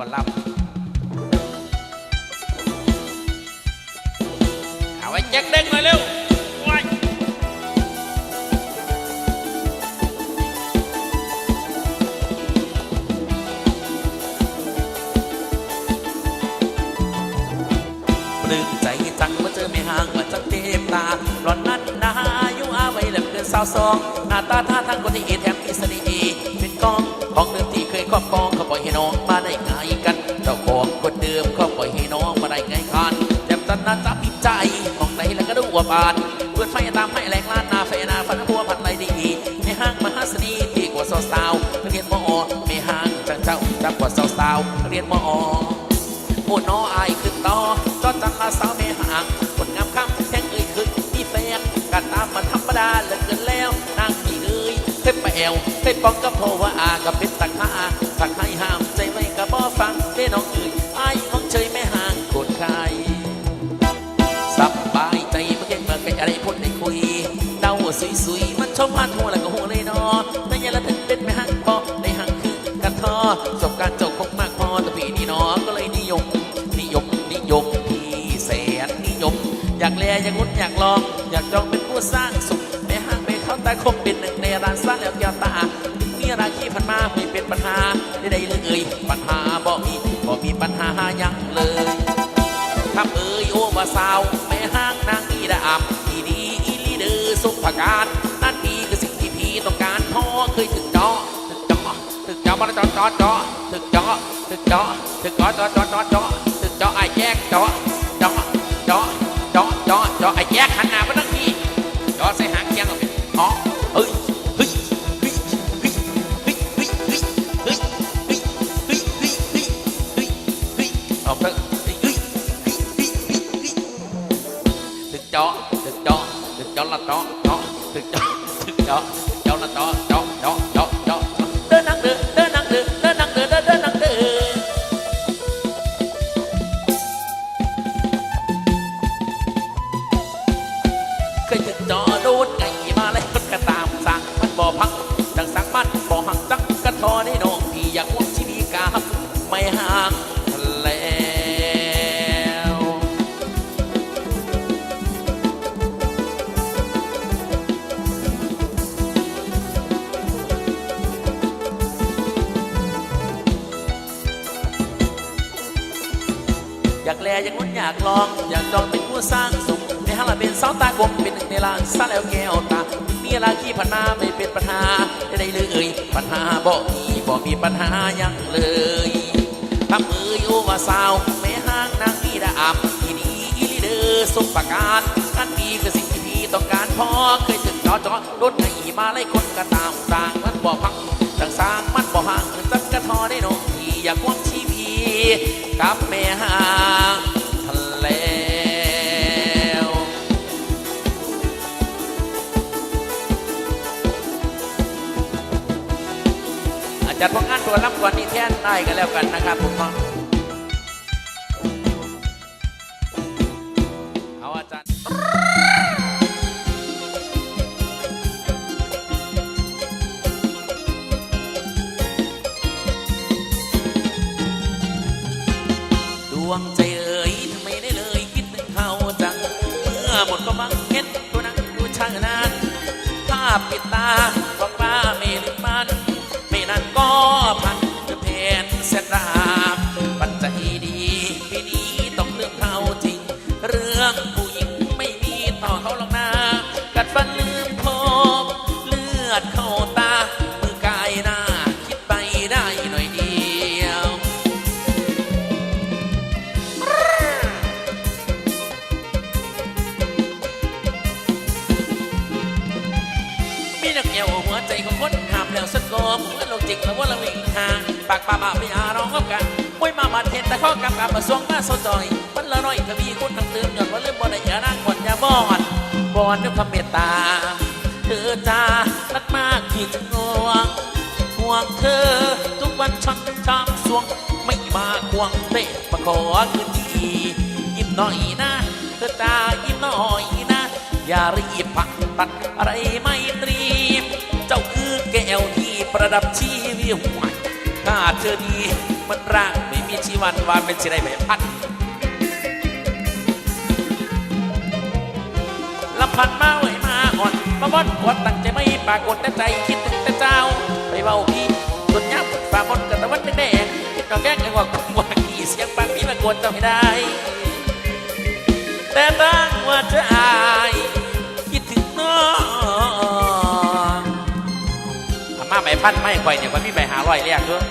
ก่อนรับเอาไว้แจ็คเด้งหน่อยเร็วว้ายปลื้มใจจังเมื่อเจอไม่ห่างมาจากเทพตาหล่อนนั้นนาอายุอาไว้เหลือเกินสาวสองหน้าตาท่าทางคนที่แถมมีเสน่ห์เป็นกองของเดิมที่เคยครอบครองเขาปล่อยให้น้องมา วก็ดูว่านเพื่อนไฟตามให้แรงล้านนาไฟนาฟันบัวพันไรดีในห้างมหาสนีที่กว่าสาวสาวเรียนมอไม่ห่างจากเจ้าจับกว่าสาวสาวเรียนมอโอ้น้ออายขึ้นต่อจอจันลาสาวแม่ห่างคนงามข้ามแท่งเอ่ยเคยมีแฟนกันตามมันธรรมดาเหลือเกินแล้วนางพี่เอ้ยเคยไปแอวเคยปองก็เพว่าอากับเป็นตักมาถักให้ห้ามใจไว้กับบ่ฟังเด้น้องเอ้ย สวยๆมันชมพันหัวแล้วก็หัวเลยนอแต่ยังละถึงเป็นแม่ห่างพอได้ห่างคือกันทอจบการจบคงมากพอแต่พี่นี่นอก็เลยนิยม นิยมนิยมที่แสนนิยม อยากแลอยากงุนอยากลอง อยากจองเป็นผู้สร้างสุขในห้างไปเข้าตาคมเป็นหนึ่งในร้านสร้างแล้วแก้วตามีราคีพันมาไม่เป็นปัญหาใดๆเลยเอ่ยปัญหาบ่มีบ่มีปัญหายังเลยคำเอ่ยโอ้ว่าสาวแม่ สุภการนั่นดีคือสิ่งที่พี่ต้องการพ่อเคยถึงเจาะถึงเจาะถึงเจาะมาจอดจอดจาะถึงเจาะถึงเจาะถึงเจาะจอดจอดจอดจถึงเจาะไอ้แยกเจาะเจาะเจาะเจาะเจาะเจาะไอ้แยกขนาดมันต้อ อยากแลอยากงุนอยากลอง อยากจองเป็นผู้สร้างสุขในฮัลเป็นสาวตากลมเป็นหนึ่งในล้านซาแล้วแก้วตามีราคีพันนาไม่เป็นปัญหาใดๆเลยปัญหาบ่มีบ่มีปัญหายังเลยทำเอ่ยโอว่าสาวแม่ห้างนางมีดาอับอีดีอีลีเดอร์สุขประการกันดีคือสิ่งที่พี่ต้องการพอเคยถึงจอจอรถไงมาไล่คนก็ตามต่างมันบ่พังต่างสร้างมันบ่ห่างจักกระทอได้นองพี่อยากควางชีวี กับแม่หางทะเลอาจารย์พงงานตัวรับก่อนนี้แท่นได้กันแล้วกันนะครับผมเนาะ วงใจเอ๋ยทำไมได้เลยคิดถึงเขาจัง เมื่อหมดก็มังเห็นตัวนังดูช่างนานภาพปิดตาความ วยมาบัดเห็นแต่ข้อกำกับมาสวงมาโซจอยมันละน้อยก็มีคนทั้งตื่นหย่อนว่าเรื่องบ่ได้ยานั่งคนยาบอนบอนด้วยความเมตตา เธอจ้ารักมากที่จะงวงห่วงเธอ ทุกวันช่างชามสวง ไม่มาควงเตะมาขอคืนดียิ้มหน่อยนะเธอจ้ายิ้มหน่อยนะ อย่ารีบปักตัดอะไรไม่ตรีมเจ้าคือแก้วที่ประดับชีวิตหวานถ้าเธอดีมันร่าง ม่มีชีวันวานเป็นสิได้ใบพัดลำพันมาไว้มาอ่อนมาบอนกดตั้งใจไม่ปากฏแต่ใจคิดถึงแต่เจ้า ไปเบาพี่จนยับฝากคนกับตะวันแดงคิดดอกแก้งกันว่าว่ากี่เสียงปากพี่ละกวนจะไม่ได้ แต่ตั้งว่าจะอายคิดถึงน้องอามาไม่พันไม่ค่อยเนี่ยว่าพี่ไปหาร้อยเรียกด้วย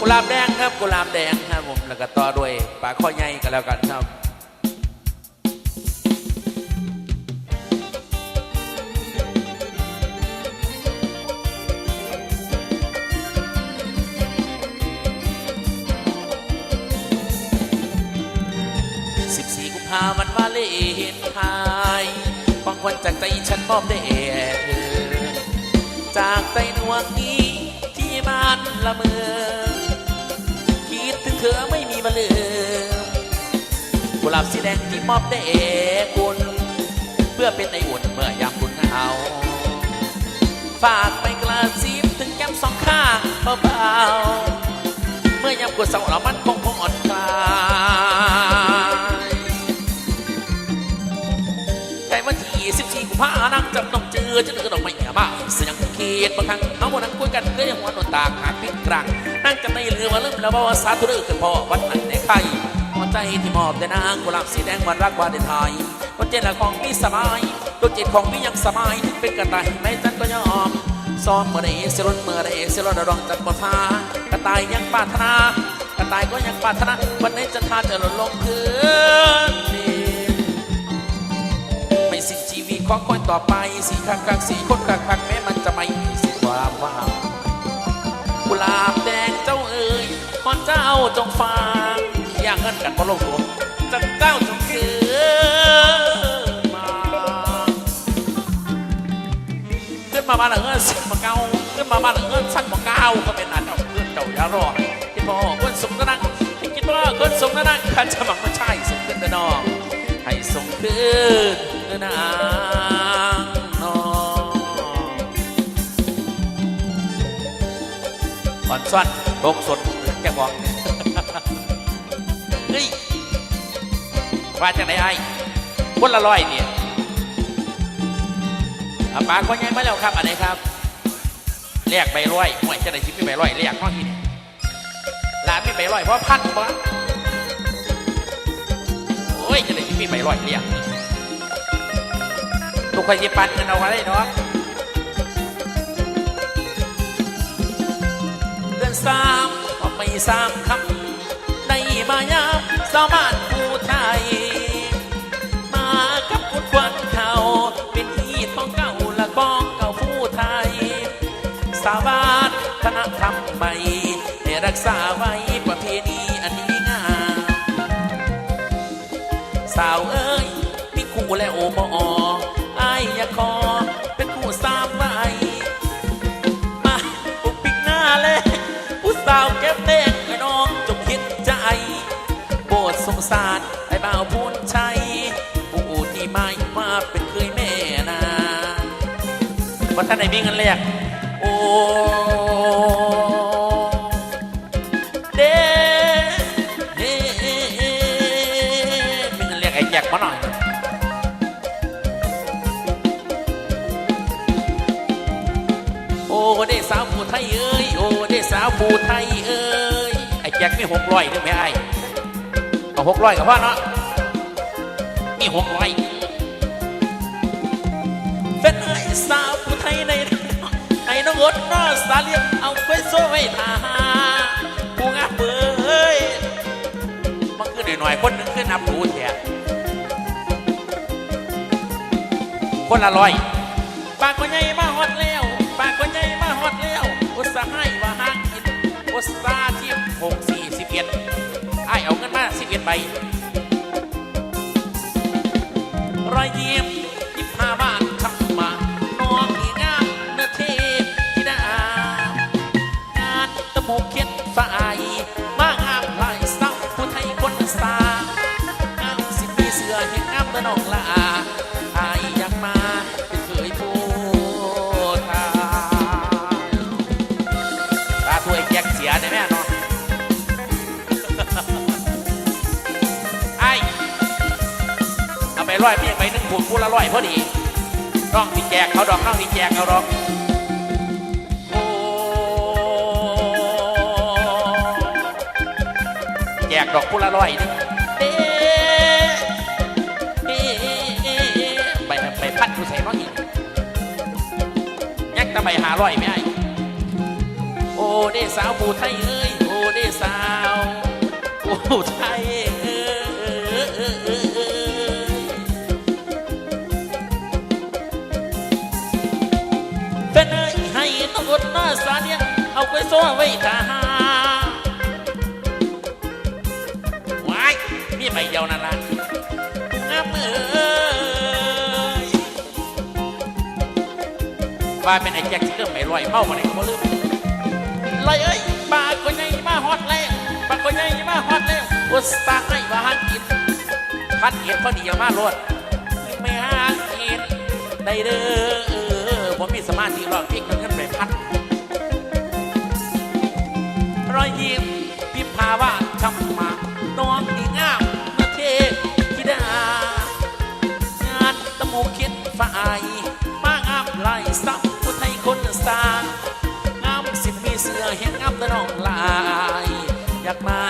กุหลาบแดงครับกุหลาบแดงครับผมแล้วก็ต่อด้วยปลาข้อใหญ่กันแล้วกันครับสิบสี่กุมภาวันธ์วาเลนไทน์ของคนจากใจฉันมอบได้แด่เธอจากใจดวงนี้ที่บ้านละเมอ คิดถึงเธอไม่มีมาลืมกุหลาบสีแดงที่มอบได้เอคุณเพื่อเป็นไออุ่นเมื่อยามคุณเหงาฝากไปกระซิบถึงแก้มสองข้างเบาๆเมื่อยามกดเสาเรามันคงคงอ่อนคลายแต่วันที่24กุมภานั่งจับน้องเจอจะเดือดอกไม่มาเสียงเขียดบางครั้งเอาวันนั้นคุยกันก็ยังหัวหนวดตากหากพิกกลาง นั่งจำในเรือมาลืมแล้วว่าสาธุเรือกันพ่อวันนั้นในไข่หัวใจที่มอบแต่นางกุหลาบสีแดงวันรักวาเดนไทยวันเจนของมีสบายตัวจิตของมียังสบายเป็นกระต่ายไม่จันก็ยอมซ้อมเมื่อไรเสรนเมื่อไรเสรนรองจันบทากระต่ายยังปารถนากระต่ายก็ยังปารถนาวันนี้จะทาจะหล่นลงพื้นไม่สิ้นชีวิตของคนต่อไปสีคักคักสีคนคักคักแม้มันจะไม่สิ้นความว่าง ลาบแดงเจ้าเอ๋ยขอเจ้าจงฟังอย่างเงินกันพระโลกหลวงจังเจ้าจงคืนมาขึ้นมาบ้านเงินสั่งมาเก้าขึ้นมาบ้านเงินสั่งมาเก้าก็เป็นอันเจ้าเพื่อนเจ้าอย่ารอคิดพ่อคนสมนักคิดว่าคนสมนักขันจะมังไม่ใช่สมขึ้นแต่นองให้ส่งคืนเดินน อ่อนซ้อนโบกสดแกบอกเฮ้ยว่าจากไหนไอ้คนละร้อยเนี่ยอาปากว่าไงมาแล้วครับอันไหนครับเรียกใบร้อยห่วยจะได้ชิปใบร้อยเรียกข้อที่นี่หลานมีใบร้อยเพราะพันปะโอ้ยจะได้ที่มีใบร้อยเรียกทุกคนจะปันกันเอาไว้เนาะ สามก็ไม่สามคำในมายามสาวบ้านผู้ไทย มากับคุณควันเขาเป็นที่ต้องเก่าละบ้องเก่าผู้ไทย สาวบ้านธนธรรมใหม่ให้รักษาไว้ ดสงสารไอ้บ่าวพูนชัยผู้ที่ไม่มาเป็นเคยแม่นาว่าท่านไหนมีเงินเรียกโอ้เด้เด้มีเงินเรียกไอ้แจกมาหน่อยโอ้เด้สาวผู้ไทยเอ้ยโอ้เด้สาวผู้ไทยเอ้ยไอ้แจ็คมีหกร้อยด้วยไหมไอ้ เอาหกร้อยกับพ่อเนาะมีหกร้อยเป็นไอ้สาวผู้ไทยในไอ้น้องอดน้อสาเลียงเอาไปโซ่ไว้ทาผู้งามเอ้ยมันขึ้นหน่อยๆคนหนึงขึ้นนับดูแฉะคนละร้อยปากก็ใหญ่มาฮอดแล้วปากก็ใหญ่มาฮอดแล้วอุตสาห์ให้ว่าห้างอินอุตสาห์ทียมหก ไปรอยยิ้ม ร้อยพี่ไปหนึ่งผูกผู้ละร้อยพอดีน้องที่แจกเขาดอกน้องที่แจกเขาดอกโอ้แจกดอกผู้ละร้อยนึงเด้เด้ไปไปพันผู้ใส่บ้างอีกยักตะใบหาร้อยไม่ไอ้โอ้เด้สาวผู้ไทยเอ้ยโอ้เด้สาวผู้ไทยเอ้ย ให้ต้องอดหน้าสาเนี่ยเอาไปซ้อไว้ทาหาวายมีใบเดียวนั่นละงามเอ้ยว่าเป็นไอ้แจ็คที่เริ่มไม่ลอยเมามาไหนก็บ่ลืมลอยเอ้ยปลาก็ใหญ่มาฮอดแล้วปลาก็ใหญ่มาฮอดแล้วอุตส่าห์ให้ว่าหันกินพันเกียรพอดีเอามาโลดไม่หากินได้เด้อ ผมมีสมาธิรองเพลงกันกันไปพัดรอยยิ้มพิมพาวาทำมาน้องดีงามเมื่อเทพิดางานตะโมคิดฝ่ายมางามไหลซับผู้ไทยคนสร้างงามสิมีเสือเห็นงามตะน้องลาย อยากมา